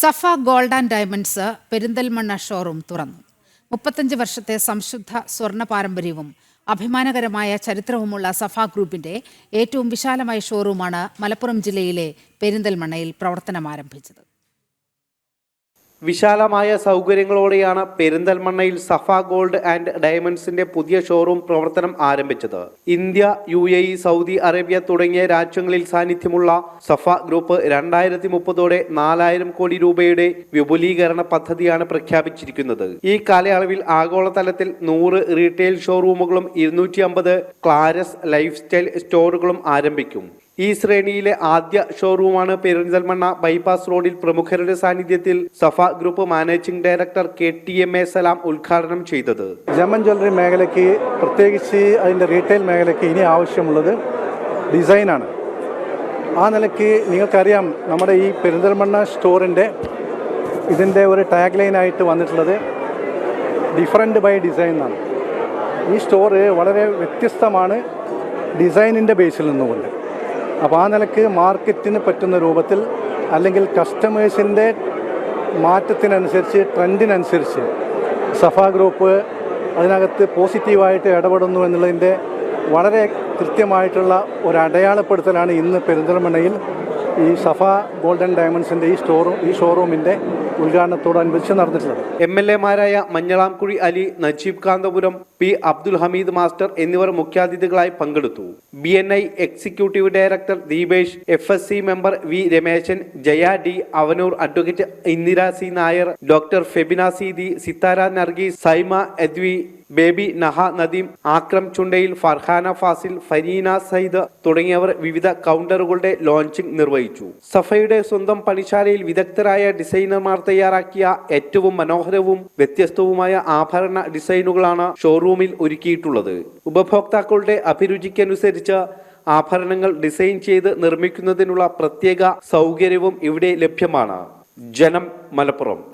Safa gold and diamonds Perinthalmanna showroom തുറന്നു. മുപ്പത്തഞ്ച് വർഷത്തെ സംശുദ്ധ സ്വർണ പാരമ്പര്യവും അഭിമാനകരമായ ചരിത്രവുമുള്ള സഫ ഗ്രൂപ്പിന്റെ ഏറ്റവും വിശാലമായ ഷോറൂമാണ് മലപ്പുറം ജില്ലയിലെ പെരിന്തൽമണ്ണയിൽ പ്രവർത്തനം ആരംഭിച്ചത് വിശാലമായ സൗകര്യങ്ങളോടെയാണ് പെരിന്തൽമണ്ണയിൽ സഫ ഗോൾഡ് ആൻഡ് ഡയമണ്ട്സിന്റെ പുതിയ ഷോറൂം പ്രവർത്തനം ആരംഭിച്ചത്. India U A E Saudi Arabia തുടങ്ങിയ രാജ്യങ്ങളിൽ സാന്നിധ്യമുള്ള സഫ ഗ്രൂപ്പ് രണ്ടായിരത്തി മുപ്പതോടെ നാലായിരം കോടി രൂപയുടെ വിപുലീകരണ പദ്ധതിയാണ് പ്രഖ്യാപിച്ചിരിക്കുന്നത്. ഈ കാലയളവിൽ ആഗോളതലത്തിൽ നൂറ് റീറ്റെയിൽ ഷോറൂമുകളും ഇരുന്നൂറ്റി അമ്പത് ക്ലാരസ് ലൈഫ് സ്റ്റൈൽ സ്റ്റോറുകളും ആരംഭിക്കും. ഈ ശ്രേണിയിലെ ആദ്യ ഷോറൂമാണ് പെരിന്തൽമണ്ണ ബൈപ്പാസ് റോഡിൽ പ്രമുഖരുടെ സാന്നിധ്യത്തിൽ Safa group managing director K T M A Salam ഉദ്ഘാടനം ചെയ്തത്. ജമൻ ജ്വല്ലറി മേഖലയ്ക്ക് പ്രത്യേകിച്ച് അതിന്റെ റീറ്റെയിൽ മേഖലയ്ക്ക് ഇനി ആവശ്യമുള്ളത് ഡിസൈനാണ് ആ നിലയ്ക്ക് നിങ്ങൾക്കറിയാം നമ്മുടെ ഈ പെരിന്തൽമണ്ണ സ്റ്റോറിന്റെ ഇതിന്റെ ഒരു ടാഗ് ലൈനായിട്ട് വന്നിട്ടുള്ളത് ഡിഫറെന്റ് ബൈ ഡിസൈൻ എന്നാണ് ഈ സ്റ്റോറ് വളരെ വ്യത്യസ്തമാണ് ഡിസൈനിന്റെ ബേസിൽ നിന്നുകൊണ്ട്. അപ്പോൾ ആ നിലയ്ക്ക് മാർക്കറ്റിന് പറ്റുന്ന രൂപത്തിൽ അല്ലെങ്കിൽ കസ്റ്റമേഴ്സിന്റെ മാറ്റത്തിനനുസരിച്ച് ട്രെൻഡിനനുസരിച്ച് സഫ ഗ്രൂപ്പ് അതിനകത്ത് പോസിറ്റീവായിട്ട് ഇടപെടുന്നു എന്നുള്ളതിന്റെ വളരെ കൃത്യമായിട്ടുള്ള ഒരു അടയാളപ്പെടുത്തലാണ് ഇന്ന് പെരിന്തൽമണ്ണയിൽ ഈ സഫ ഗോൾഡൻ ഡയമണ്ട്സിന്റെ ഈ സ്റ്റോറും ഈ ഷോറൂമിന്റെ ഉദ്ഘാടനത്തോടനുബന്ധിച്ച് നടന്നിട്ടുള്ളത്. എം എൽ എമാരായ മഞ്ഞളാംകുഴി അലി നജീബ് കാന്തപുരം പി അബ്ദുൽ ഹമീദ് മാസ്റ്റർ എന്നിവർ മുഖ്യാതിഥികളായി പങ്കെടുത്തു. B N I executive director Deepesh F S C member V Rameshan Jaya D Avanoor advocate Indira C Nair doctor Febina Seedi Sithara Nargees Saima Edvi Baby Naha Nadeem Akram Chundayil Farhana Fasil Fareena Sayed തുടങ്ങിയവർ വിവിധ കൗണ്ടറുകളുടെ launching നിർവഹിച്ചു. സഫയുടെ സ്വന്തം പണിശാലയിൽ വിദഗ്ധരായ ഡിസൈനർമാർ തയ്യാറാക്കിയ ഏറ്റവും മനോഹരവും വ്യത്യസ്തവുമായ ആഭരണ ഡിസൈനുകളാണ് ഷോറൂമിൽ ഒരുക്കിയിട്ടുള്ളത്. ഉപഭോക്താക്കളുടെ അഭിരുചിക്കനുസരിച്ച് ആഭരണങ്ങൾ ഡിസൈൻ ചെയ്ത് നിർമ്മിക്കുന്നതിനുള്ള പ്രത്യേക സൗകര്യവും ഇവിടെ ലഭ്യമാണ്. ജനം മലപ്പുറം.